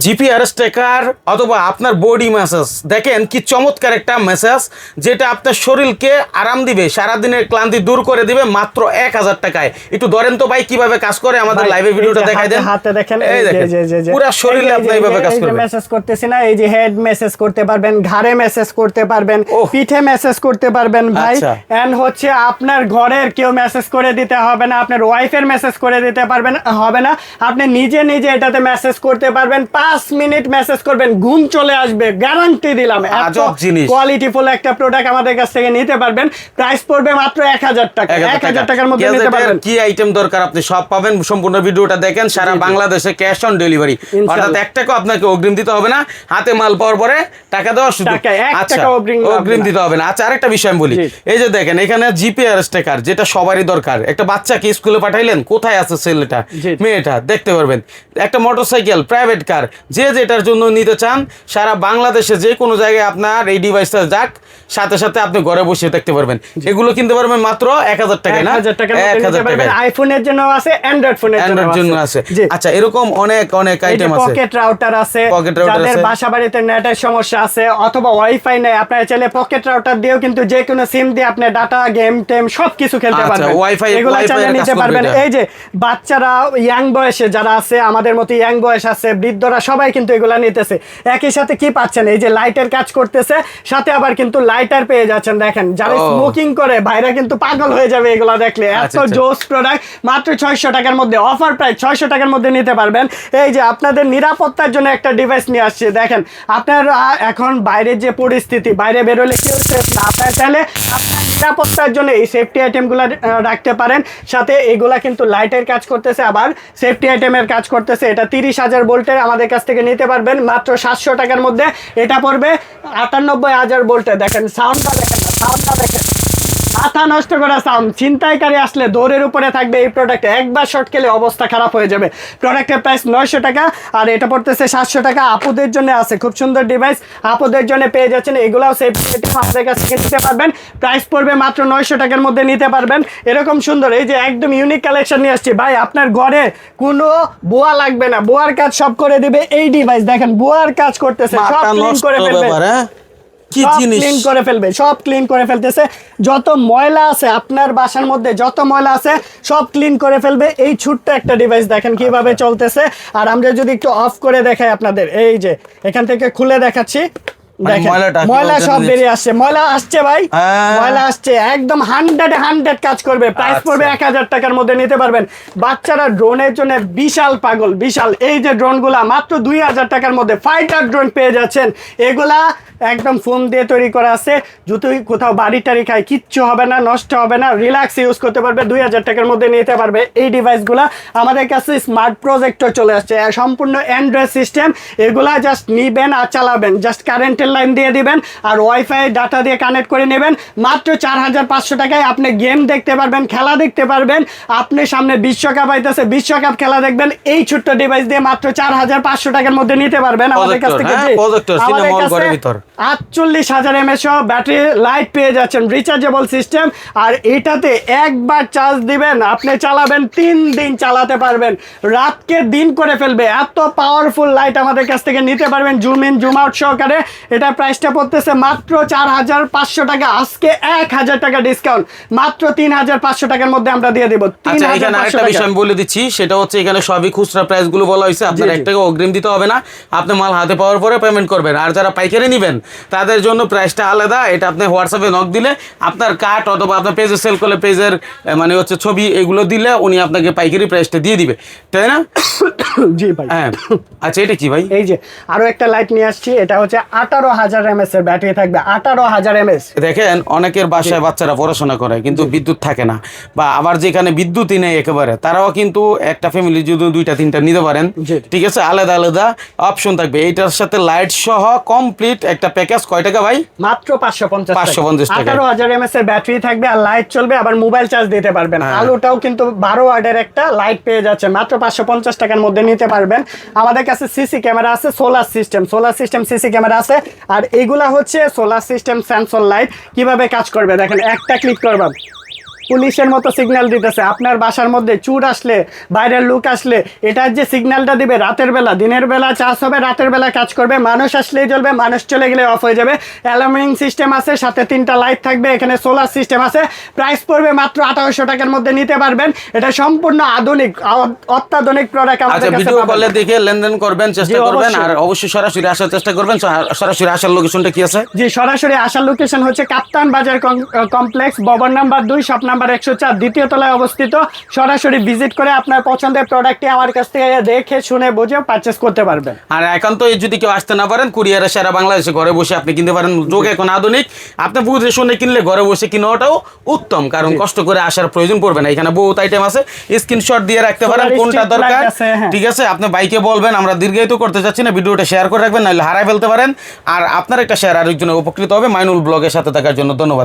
GPR স্টেকার অথবা আপনার body message. দেখেন কি চমৎকার একটা মেসেজ যেটা আপনার শরীরকে আরাম দিবে সারাদিনের ক্লান্তি দূর করে দিবে মাত্র এক হাজার টাকায়। একটু ধরেন তো ভাই কীভাবে কাজ করে আমাদের লাইভে ভিডিওটা দেখাই দেন। হাতে দেখেন এই দেখেন পুরো শরীরে আপনি এইভাবে কাজ করবেন। মেসেজ করতেছি না এই যে হেড মেসেজ করতে পারবেন ঘাড়ে মেসেজ করতে পারবেন। পিঠে মেসেজ করতে পারবেন ভাই। আচ্ছা। এন্ড হচ্ছে আপনার ঘরের কেউ মেসেজ করে দিতে হবে না আপনার ওয়াইফের মেসেজ করে দিতে পারবেন হবে না। আপনি নিজে নিজে এটাতে মেসেজ করতে পারবেন পাঁচ মিনিট মেসেজ করবেন ঘুম চলে আসবে গ্যারান্টি দিলাম। জিনিস। কোয়ালিটিফুল একটা প্রোডাক্ট আমাদের কাছ থেকে নিতে পারবেন। প্রাইস পড়বে মাত্র এক হাজার টাকা। এক হাজার। টাকার মধ্যে নিতে পারবেন। কি আইটেম দরকার আপনি সব পাবেন সম্পূর্ণ ভিডিওটা দেখেন সারা বাংলাদেশে ক্যাশ অন ডেলিভারি। অর্থাৎ এক টাকা আপনাকে অগ্রিম দিতে হবে না হাতে মাল পাওয়ার পরে টাকা দেওয়া শুধু টাকা, আচ্ছা অগ্রিম অগ্রিম দিতে হবে না। আচ্ছা আরেকটা বিষয় আমি বলি। এই যে দেখেন এখানে জিপিআর স্টেকার যেটা সবারই দরকার। একটা বাচ্চাকে স্কুলে পাঠাইলেন কোথায় আছে ছেলেটা? মেয়েটা দেখতে পারবেন। একটা মোটরসাইকেল প্রাইভেট কার যে যেটার জন্য নিতে চান সারা বাংলাদেশে যে কোনো জায়গায় আপনার এই ডিভাইসটা যাক সাথে সাথে আপনি ঘরে বসে দেখতে পারবেন। এগুলো কিনতে পারবেন মাত্র এক হাজার টাকায় না? এক হাজার টাকায়। আইফোনের জন্য আছে অ্যান্ড্রয়েড ফোনের অ্যান্ড্রয়েড জন্য আছে। আচ্ছা এরকম অনেক অনেক আইটেম আছে। পকেট রাউটার আছে Pocket router যাদের আছে। বাসা বাড়িতে নেটের সমস্যা আছে অথবা ওয়াইফাই নেই আপনারা চাইলে পকেট রাউটার দিয়েও কিন্তু যে কোনো সিম দিয়ে আপনি ডাটা গেম টেম সবকিছু খেলতে আচ্ছা, পারবেন। Wi-Fi- এগুলো Wi-Fi চাইলে নিতে পারবেন। এই যে বাচ্চারা ইয়াং বয়সে যারা আছে আমাদের মতো ইয়াং বয়স আছে বৃদ্ধরা সবাই কিন্তু এগুলা নিতেছে। একই সাথে কি পাচ্ছেন? এই যে লাইটের কাজ করতেছে সাথে আবার কিন্তু লাইটার পেয়ে যাচ্ছেন দেখেন। যারা স্মোকিং করে ভাইরা কিন্তু পাগল হয়ে যাবে এগুলা দেখলে। এত আচ্ছা, আচ্ছা। জোস প্রোডাক্ট মাত্র ছয়শো টাকার মধ্যে অফার প্রাইস ছয়শো টাকার মধ্যে নিতে পারবেন। এই যে আপনাদের নিরাপত্তার জন্য একটা ডিভাইস নিয়ে আসছে দেখেন। আপনার এখন বাইরের যে পরিস্থিতি বাইরে বেরোলে কেউ সেফ না আপনার চাইলে আপনার নিরাপত্তার জন্য এই সেফটি আইটেমগুলো রাখতে পারেন। সাথে এগুলা কিন্তু লাইটের কাজ করতেছে আবার সেফটি আইটেমের কাজ করতেছে। এটা তিরিশ হাজার ভোল্টের আমাদের কাছ থেকে নিতে পারবেন মাত্র সাতশো টাকার মধ্যে। এটা পড়বে আটানব্বই হাজার বলতে দেখেন সাউন্ডটা দেখেন সাউন্ডটা দেখেন। মাথা নষ্ট করা সাউন্ড ছিনতাইকারী আসলে দৌড়ের উপরে থাকবে এই প্রোডাক্টে একবার শর্ট খেলে অবস্থা খারাপ হয়ে যাবে। প্রোডাক্টের প্রাইস নয়শো টাকা আর এটা পড়তেছে সাতশো টাকা। আপুদের জন্য আছে খুব সুন্দর ডিভাইস আপুদের জন্য পেয়ে যাচ্ছেন এগুলাও সেফটি আইটেম আপনাদের কাছ থেকে নিতে পারবেন। প্রাইস পড়বে মাত্র নয়শো টাকার মধ্যে নিতে পারবেন। এরকম সুন্দর এই যে একদম ইউনিক কালেকশন নিয়ে আসছি। ভাই আপনার ঘরে কোনো বোয়া লাগবে না। বোয়ার কাজ সব করে দিবে এই ডিভাইস দেখেন বোয়ার কাজ করতেছে সব ক্লিন করে ফেলবে। কি জিনিস? ক্লিন করে ফেলবে সব ক্লিন করে ফেলতেছে। যত ময়লা আছে আপনার বাসার মধ্যে যত ময়লা আছে সব ক্লিন করে ফেলবে। এই ছোট্ট একটা ডিভাইস দেখেন কীভাবে আচ্ছা। চলতেছে। আর আমরা যদি একটু অফ করে দেখাই আপনাদের এই যে এখান থেকে খুলে দেখাচ্ছি। ময়লা সব বেরিয়ে আসছে। ময়লা আসছে ভাই হ্যাঁ। ময়লা আসছে। একদম হান্ড্রেড হান্ড্রেড কাজ করবে। প্রাইস আচ্ছা। পড়বে এক হাজার টাকার মধ্যে নিতে পারবেন। বাচ্চারা ড্রোনের জন্য বিশাল পাগল বিশাল। এই যে ড্রোনগুলা মাত্র দুই হাজার টাকার মধ্যে ফাইটার ড্রোন পেয়ে যাচ্ছেন। এগুলা একদম ফোন দিয়ে তৈরি করা আছে। কোথাও বাড়ি টাড়ি খায় কিচ্ছু হবে না নষ্ট হবে না। রিল্যাক্স ইউজ করতে পারবে দুই হাজার টাকার মধ্যে নিতে পারবে। এই ডিভাইসগুলা আমাদের কাছে স্মার্ট প্রজেক্টর চলে আসছে। সম্পূর্ণ অ্যান্ড্রয়েড সিস্টেম এগুলা জাস্ট নিবেন আর চালাবেন। জাস্ট কারেন্টের লাইন দিয়ে দিবেন আর ওয়াইফাই ডাটা দিয়ে কানেক্ট করে নেবেন। মাত্র চার হাজার পাঁচশো টাকায় আপনি গেম দেখতে পারবেন খেলা দেখতে পারবেন। আপনি সামনে বিশ্বকাপ আইতেছে বিশ্বকাপ খেলা দেখবেন। এই ছোট্ট ডিভাইস দিয়ে মাত্র চার হাজার পাঁচশো টাকার মধ্যে নিতে পারবেন আমাদের কাছ থেকে হ্যাঁ, আমাদের কাছে। আটচল্লিশ হাজার এমএস ব্যাটারি লাইট পেয়ে যাচ্ছেন রিচার্জেবল সিস্টেম আর এটাতে একবার চার্জ দিবেন আপনি চালাবেন তিন দিন চালাতে পারবেন। রাতকে দিন করে ফেলবে এত পাওয়ারফুল লাইট আমাদের কাছ থেকে নিতে পারবেন জুম ইন জুম আউট সহকারে। এটা প্রাইসটা পড়তেছে মাত্র চার হাজার পাঁচশো টাকা আজকে এক হাজার টাকা ডিসকাউন্ট মাত্র তিন হাজার পাঁচশো টাকার মধ্যে আমরা দিয়ে দেবো তিন আচ্ছা হাজার আরেকটা বিষয় আমি বলে দিচ্ছি সেটা হচ্ছে এখানে সবই খুচরা প্রাইসগুলো বলা হয়েছে। আপনার। এক টাকা অগ্রিম দিতে হবে না। আপনি মাল হাতে পাওয়ার পরে পেমেন্ট করবেন। আর যারা পাইকারি নেবেন তাদের জন্য প্রাইসটা আলাদা। এটা আপনি হোয়াটসঅ্যাপে নক দিলে আপনার কার্ড অথবা আপনার পেজে সেল করলে পেজের মানে হচ্ছে ছবি এগুলো দিলে উনি আপনাকে পাইকারি প্রাইসটা দিয়ে দিবে। তাই না? জি ভাই। হ্যাঁ। আচ্ছা এটা কি ভাই? এই যে আরও একটা লাইট নিয়ে আসছি। এটা হচ্ছে আঠারো হাজার এমএস এর ব্যাটারি থাকবে। আঠারো হাজার এমএস দেখেন অনেকের বাসায় বাচ্চারা পড়াশোনা করে কিন্তু বিদ্যুৎ থাকে না। বা আবার যেখানে বিদ্যুৎই নেই একেবারে তারাও কিন্তু একটা ফ্যামিলি যদি দুইটা তিনটা নিতে পারেন। ঠিক আছে? আলাদা আলাদা অপশন থাকবে। এইটার সাথে লাইট সহ কমপ্লিট একটা প্যাকেজ কয় টাকা ভাই? মাত্র পাঁচশো পঞ্চাশ 550 টাকা। আঠারো হাজার এমএস এর ব্যাটারি থাকবে আর লাইট চলবে আবার মোবাইল চার্জ দিতে পারবেন। হ্যাঁ। আলোটাও কিন্তু 12 ওয়াটের একটা লাইট পেয়ে যাচ্ছে। মাত্র পাঁচশো পঞ্চাশ টাকার মধ্যে নিতে পারবেন। আমাদের কাছে সিসি ক্যামেরা আছে solar system solar system CC camera আছে। আর এগুলা হচ্ছে সোলার সিস্টেম সেন্সর লাইট কীভাবে কাজ করবে? দেখেন একটা ক্লিক করবেন পুলিশের মতো সিগন্যাল দিতেছে। আপনার বাসার মধ্যে চুর আসলে বাইরের লোক আসলে এটার যে সিগন্যালটা দিবে রাতের বেলা দিনের বেলা চার্জ হবে রাতের বেলা কাজ করবে মানুষ আসলেই জ্বলবে মানুষ চলে গেলে অফ হয়ে যাবে। অ্যালার্মিং সিস্টেম আছে সাথে তিনটা লাইট থাকবে এখানে সোলার সিস্টেম আছে। প্রাইস পড়বে মাত্র আঠারোশো টাকার মধ্যে নিতে পারবেন। এটা সম্পূর্ণ আধুনিক অত্যাধুনিক প্রোডাক্ট আচ্ছা আমাদের ভিডিও কলে দেখে লেনদেন করবেন চেষ্টা করবেন। আর অবশ্যই সরাসরি আসার চেষ্টা করবেন। সরাসরি আসার লোকেশনটা কি আছে? জি সরাসরি আসার লোকেশন হচ্ছে কাপ্তান বাজার কমপ্লেক্স ভবন নাম্বার দুই শপ নাম্বার একশো চার দ্বিতীয় তলায় অবস্থিত। সরাসরি ভিজিট করে আপনার পছন্দের প্রোডাক্টটি আমার কাছ থেকে দেখে শুনে বুঝে পারচেস করতে পারবেন। আর এখন তো যদি কেউ আসতে না পারেন কুরিয়ারে সারা বাংলাদেশে ঘরে বসে আপনি কিনতে পারেন। যোগ এখন আধুনিক। আপনি বুঝে শুনে কিনলে ঘরে বসে কিনাটাও উত্তম কারণ কষ্ট করে আসার প্রয়োজন পড়বে না। এখানে বহুত আইটেম আছে। স্ক্রিনশট দিয়ে রাখতে পারেন কোনটা দরকার। হ্যাঁ। ঠিক আছে? আপনি বাইকে বলবেন আমরা দীর্ঘায়িত করতে চাচ্ছি না ভিডিওটা শেয়ার করে রাখবেন নাহলে হারাই ফেলতে পারেন। আর আপনার একটা শেয়ার আরেকজনে উপকৃত হবে। মাইনুল ব্লগের সাথে থাকার জন্য ধন্যবাদ।